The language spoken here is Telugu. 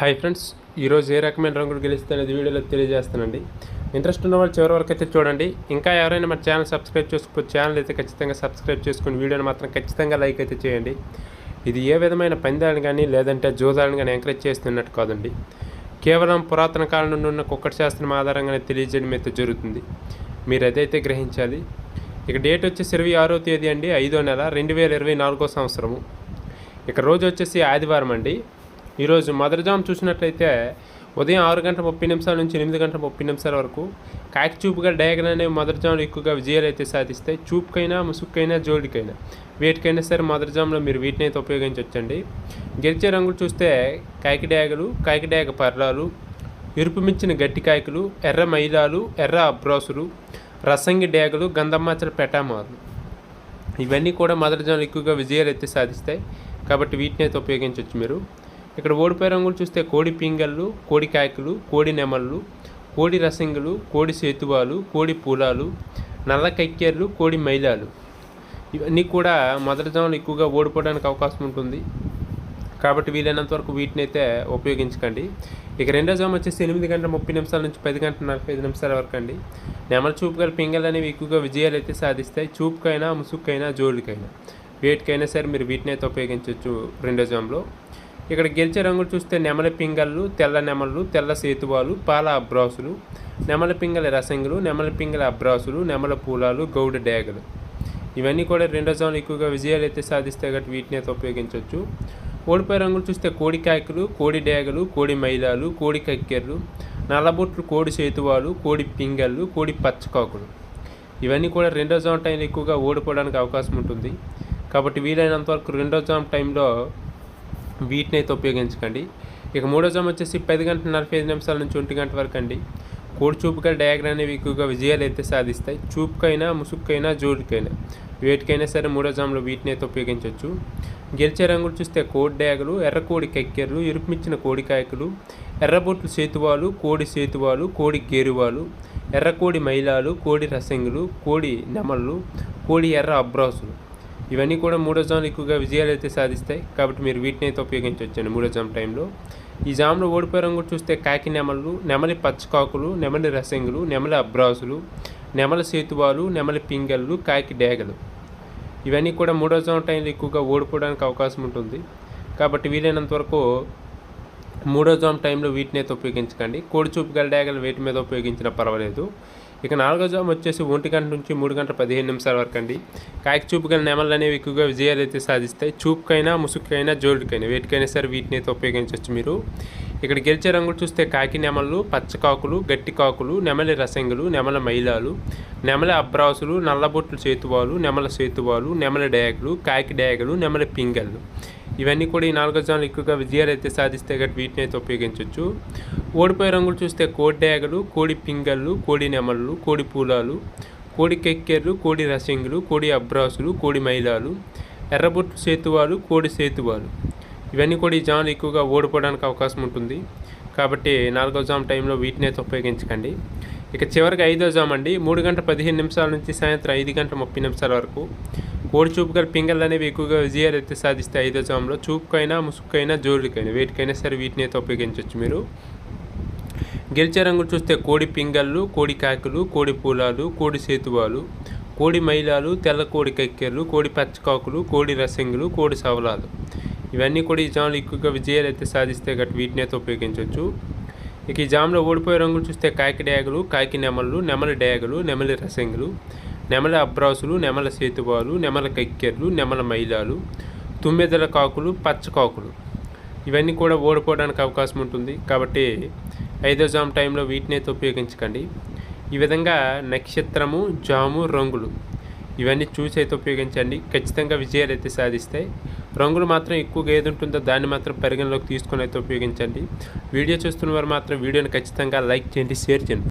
హాయ్ ఫ్రెండ్స్ ఈరోజు ఏ రకమైన రంగులు గెలిస్తే అనేది వీడియోలో తెలియజేస్తానండి. ఇంట్రెస్ట్ ఉన్న వాళ్ళు చివరి వరకు అయితే చూడండి. ఇంకా ఎవరైనా మన ఛానల్ సబ్స్క్రైబ్ చేసుకో ఛానల్ అయితే ఖచ్చితంగా సబ్స్క్రైబ్ చేసుకుని వీడియోని మాత్రం ఖచ్చితంగా లైక్ అయితే చేయండి. ఇది ఏ విధమైన పందాలను కానీ లేదంటే జోదాలను కానీ ఎంకరేజ్ చేస్తున్నట్టు కాదండి. కేవలం పురాతన కాలం నుండి ఉన్న కుక్కటి శాస్త్రం ఆధారంగానే తెలియజేయడం అయితే జరుగుతుంది. మీరు అదైతే గ్రహించాలి. ఇక డేట్ వచ్చేసి ఇరవై ఆరో తేదీ అండి ఐదో నెల రెండు వేల ఇరవై నాలుగో సంవత్సరము. ఇక రోజు వచ్చేసి ఆదివారం అండి. ఈరోజు మదర్జామ్ చూసినట్లయితే ఉదయం ఆరు గంటల ముప్పై నిమిషాల నుంచి ఎనిమిది గంటల ముప్పై నిమిషాల వరకు కాకి చూపుగా డయాగన్ అనేవి మదర్జాములు ఎక్కువగా విజయాలు అయితే సాధిస్తాయి చూపుకైనా ముసుక్కైనా జోడికైనా వేటికైనా సరే మదర్జామ్లో మీరు వీటిని అయితే ఉపయోగించవచ్చండి గెలిచే రంగులు చూస్తే కాకి డయాగలు కాకి డయాగ పర్రాలు ఎరుపు మించిన గట్టి కాయకులు ఎర్ర మైలాలు ఎర్ర అబ్రాసులు రసంగి డేగలు గంధమాచల పెటామాలు ఇవన్నీ కూడా మదర్జాములు ఎక్కువగా విజయాలు అయితే సాధిస్తాయి. కాబట్టి వీటిని అయితే ఉపయోగించవచ్చు మీరు. ఇక్కడ ఓడిపోయే రంగులు చూస్తే కోడి పింగళ్ళు కోడి కాయకులు కోడి నెమళ్ళు కోడి రసంగులు కోడి సేతువాలు కోడి పూలాలు నల్ల కక్కెర్లు కోడి మైలాలు. ఇవన్నీ కూడా మదర్జాములు ఎక్కువగా ఓడిపోవడానికి అవకాశం ఉంటుంది. కాబట్టి వీలైనంత వరకు వీటిని అయితే ఉపయోగించకండి. ఇక రెండో జామ్ వచ్చేసి ఎనిమిది గంటల ముప్పై నిమిషాల నుంచి పది గంటల నలభై ఐదు నిమిషాల వరకు అండి. నెమల చూపు గల పింగల్ అనేవి ఎక్కువగా విజయాలు అయితే సాధిస్తాయి. చూపుకైనా ముసుగుకైనా జోలికైనా. వేటికైనా సరే మీరు వీటిని అయితే ఉపయోగించవచ్చు రెండో జామ్లో ఇక్కడ గెలిచే రంగులు చూస్తే నెమల పింగళ్ళు తెల్ల నెమళ్ళు తెల్ల సేతువాలు పాల అబ్రాసులు నెమల పింగళ రసంగులు నెమల పింగళ అబ్రాసులు నెమల పూలాలు గౌడ డేగలు. ఇవన్నీ కూడా రెండో జోన్లు ఎక్కువగా విజయాలు అయితే సాధిస్తే కాబట్టి వీటిని అయితే ఉపయోగించవచ్చు ఓడిపోయే రంగులు చూస్తే కోడి కాయకులు కోడి డేగలు కోడి మైలాలు కోడి కక్కెర్లు నల్లబొట్లు కోడి సేతువాలు కోడి పింగళ్ళు కోడి పచ్చకాకులు. ఇవన్నీ కూడా రెండో జామ్ టైంలో ఎక్కువగా ఓడిపోవడానికి అవకాశం ఉంటుంది. కాబట్టి వీలైనంత వరకు రెండో జామ్ టైంలో వీటిని అయితే ఉపయోగించకండి. ఇక మూడో జామ్ వచ్చేసి పది గంటల నలభై ఐదు నిమిషాల నుంచి ఒంటి గంట వరకు అండి. కోడి చూపుగా డయాగ్రామ్ అనేవి ఎక్కువగా విజయాలు అయితే సాధిస్తాయి. చూపుకైనా ముసుక్కైనా జోడికైనా వేటికైనా సరే మూడో జామ్లో వీటిని అయితే ఉపయోగించవచ్చు. గెలిచే రంగులు చూస్తే కోడి డయాగలు ఎర్ర కోడి కెక్కెర్లు ఎరుపుమిచ్చిన కోడి కాయకులు ఎర్రబొట్లు సేతువాలు కోడి సేతువాలు కోడి గేరువాలు ఎర్ర కోడి మైలాలు కోడి రసంగులు కోడి నెమళ్ళు కోడి ఎర్ర అబ్రాసులు. ఇవన్నీ కూడా మూడో జామ్లు ఎక్కువగా విజయాలు అయితే సాధిస్తాయి. కాబట్టి మీరు వీటిని అయితే ఉపయోగించవచ్చండి మూడో జామ్ టైంలో. ఈ జామ్లో ఓడిపోయే కూడా చూస్తే కాకి నెమళ్ళు నెమలి పచ్చకాకులు నెమలి రసంగులు నెమలి అబ్రాసులు నెమల సేతువాలు నెమలి పింగళ్ళు కాకి డేగలు. ఇవన్నీ కూడా మూడో జామ్ టైంలో ఎక్కువగా ఓడిపోవడానికి అవకాశం ఉంటుంది. కాబట్టి వీలైనంత వరకు మూడో జామ్ టైంలో వీటిని అయితే ఉపయోగించకండి. కోడి చూపు గల డేగలు వేటి మీద ఉపయోగించినా పర్వాలేదు. ఇక నాలుగో జామ్ వచ్చేసి ఒంటి గంట నుంచి మూడు గంటల పదిహేను నిమిషాల వరకు అండి. కాకి చూపు గల నెమలు అనేవి ఎక్కువగా విజయాలు అయితే సాధిస్తాయి. చూపుకైనా ముసుగుకైనా జోడుకైనా వేటికైనా సరే వీటిని అయితే ఉపయోగించవచ్చు మీరు. ఇక్కడ గెలిచే రంగులు చూస్తే కాకి నెమళ్ళు పచ్చకాకులు గట్టి కాకులు నెమలి రసంగులు నెమల మైలాలు నెమల అబ్రాసులు నల్లబొట్లు చేతువాలు నెమల సేతువాలు నెమల డయాగులు కాకి డయాగులు నెమల పింగళ్ళు. ఇవన్నీ కూడా ఈ నాలుగో జోన్లు ఎక్కువగా విజయాలు అయితే సాధిస్తే గట్టి వీటిని అయితే ఉపయోగించవచ్చు ఓడిపోయే రంగులు చూస్తే కోడి డయాగలు కోడి పింగళ్ళు కోడి నెమళ్ళు కోడి పూలాలు కోడి కెక్కెర్లు కోడి రసింగులు కోడి అబ్రాసులు కోడి మైలాలు ఎర్రబొట్టు సేతువాలు కోడి సేతువాలు. ఇవన్నీ కూడా ఈ జామ్లు ఎక్కువగా ఓడిపోవడానికి అవకాశం ఉంటుంది. కాబట్టి నాలుగో జామ్ టైంలో వీటిని అయితే ఉపయోగించకండి. ఇక చివరికి ఐదో జామ్ అండి. మూడు గంటల పదిహేను నిమిషాల నుంచి సాయంత్రం ఐదు గంటల ముప్పై నిమిషాల వరకు. కోడి చూపు గల పింగళ్ళు అనేవి ఎక్కువగా విజయాలు అయితే సాధిస్తాయి ఐదో జామ్లో చూపుకైనా ముసుక్కైనా జోడుకైనా వేటికైనా సరే వీటిని అయితే ఉపయోగించవచ్చు మీరు. గెలిచే రంగులు చూస్తే కోడి పింగళ్ళు కోడి కాకులు కోడి పూలాలు కోడి సేతువాలు కోడి మైలాలు తెల్ల కోడి కక్కెర్లు కోడి పచ్చకాకులు కోడి రసంగులు కోడి సవలాలు. ఇవన్నీ కూడా ఈ జాములు ఎక్కువగా విజయాలు అయితే సాధిస్తే గట్టి వీటిని అయితే ఉపయోగించవచ్చు ఇక ఈ జామ్లో ఓడిపోయే రంగులు చూస్తే కాకి డ్యాగులు కాకి నెమళ్ళు నెమలి డ్యాగులు నెమలి రసంగులు నెమల అబ్రాసులు నెమల సేతువాలు నెమల కక్కెర్లు నెమల మైలాలు తుమ్మెదల కాకులు పచ్చ కాకులు. ఇవన్నీ కూడా ఓడిపోవడానికి అవకాశం ఉంటుంది. కాబట్టి ఐదో జామ్ టైంలో వీటిని అయితే ఉపయోగించకండి. ఈ విధంగా నక్షత్రము జాము రంగులు ఇవన్నీ చూసి అయితే ఉపయోగించండి. ఖచ్చితంగా విజయాలు అయితే సాధిస్తాయి. రంగులు మాత్రం ఎక్కువగా ఏది ఉంటుందో దాన్ని మాత్రం పరిగణలోకి తీసుకొని అయితే ఉపయోగించండి. వీడియో చూస్తున్న వారు మాత్రం వీడియోని ఖచ్చితంగా లైక్ చేయండి షేర్ చేయండి.